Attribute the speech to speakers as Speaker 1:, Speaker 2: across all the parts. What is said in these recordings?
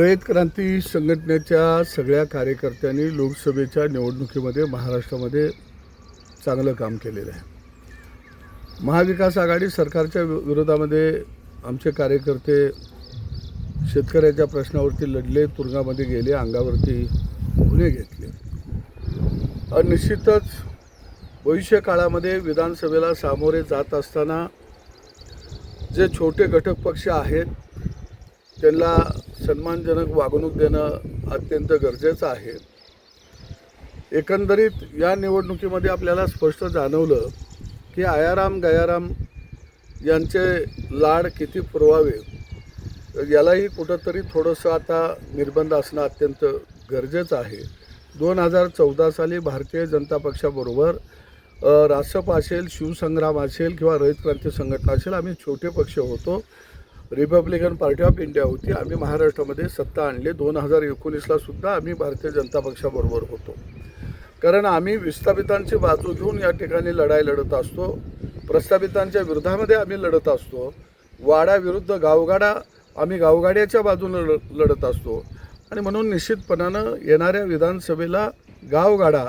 Speaker 1: रयत क्रांती संघटनेच्या सगळ्या कार्यकर्त्यांनी लोकसभेच्या निवडणुकीमध्ये महाराष्ट्रामध्ये चांगलं काम केलेलं आहे. महाविकास आघाडी सरकारच्या विरोधामध्ये आमचे कार्यकर्ते शेतकऱ्याच्या प्रश्नावरती लढले तुरुंगामध्ये गेले अंगावरती गुन्हे घेतले. आणि निश्चितच भविष्य काळामध्ये विधानसभेला सामोरे जात असताना जे छोटे घटक पक्ष आहेत त्यांना सन्मानजनक वागणूक देणं अत्यंत गरजेचं आहे. एकंदरीत या निवडणुकीमध्ये आपल्याला स्पष्ट जाणवलं की आयाराम गयाराम यांचे लाड किती पुरवावे यालाही कुठंतरी थोडंसं आता निर्बंध असणं अत्यंत गरजेचं आहे. दोन हजार चौदा साली भारतीय जनता पक्षाबरोबर रासप असेल शिवसंग्राम असेल किंवा रयत क्रांती संघटना असेल आम्ही छोटे पक्ष होतो. रिपब्लिकन पार्टी ऑफ इंडिया होती. आम्ही महाराष्ट्रामध्ये सत्ता आणली. दोन हजार एकोणीसला सुद्धा आम्ही भारतीय जनता पक्षाबरोबर होतो. कारण आम्ही विस्थापितांची बाजू घेऊन या ठिकाणी लढाई लढत असतो. प्रस्थापितांच्या विरोधामध्ये आम्ही लढत असतो. वाड्याविरुद्ध गावगाडा आम्ही गावगाड्याच्या बाजूनं लढ लढत असतो. आणि म्हणून निश्चितपणानं येणाऱ्या विधानसभेला गावगाडा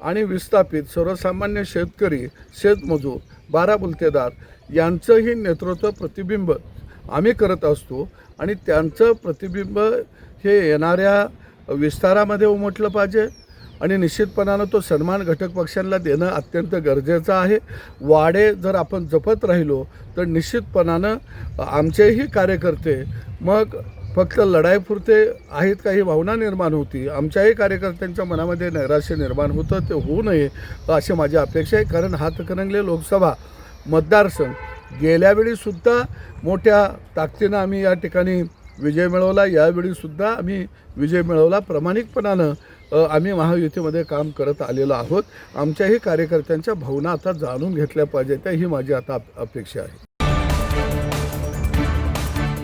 Speaker 1: आणि विस्थापित सर्वसामान्य शेतकरी शेतमजूर बाराबुलतेदार यांचंही नेतृत्व प्रतिबिंब आम्ही करत असतो आणि त्यांचं प्रतिबिंब हे येणाऱ्या विस्तारामध्ये उमटलं पाहिजे आणि निश्चितपणानं तो सन्मान घटक पक्षांना देणं अत्यंत गरजेचं आहे. वाडे जर आपण जपत राहिलो तर निश्चितपणानं आमचेही कार्यकर्ते मग फक्त लढाईपुरते आहेत काही भावना निर्माण होती. आमच्याही कार्यकर्त्यांच्या मनामध्ये नैराश्य निर्माण होतं ते होऊ नये अशी माझी अपेक्षा आहे. कारण हातकणंगले लोकसभा मतदारसंघ. गेल्यावेळीसुद्धा मोठ्या ताकदीनं आम्ही या ठिकाणी विजय मिळवला. यावेळीसुद्धा आम्ही विजय मिळवला. प्रामाणिकपणानं आम्ही महायुतीमध्ये काम करत आलेलो आहोत. आमच्याही कार्यकर्त्यांच्या भावना आता जाणून घेतल्या पाहिजेत. ही माझी आता अपेक्षा आहे.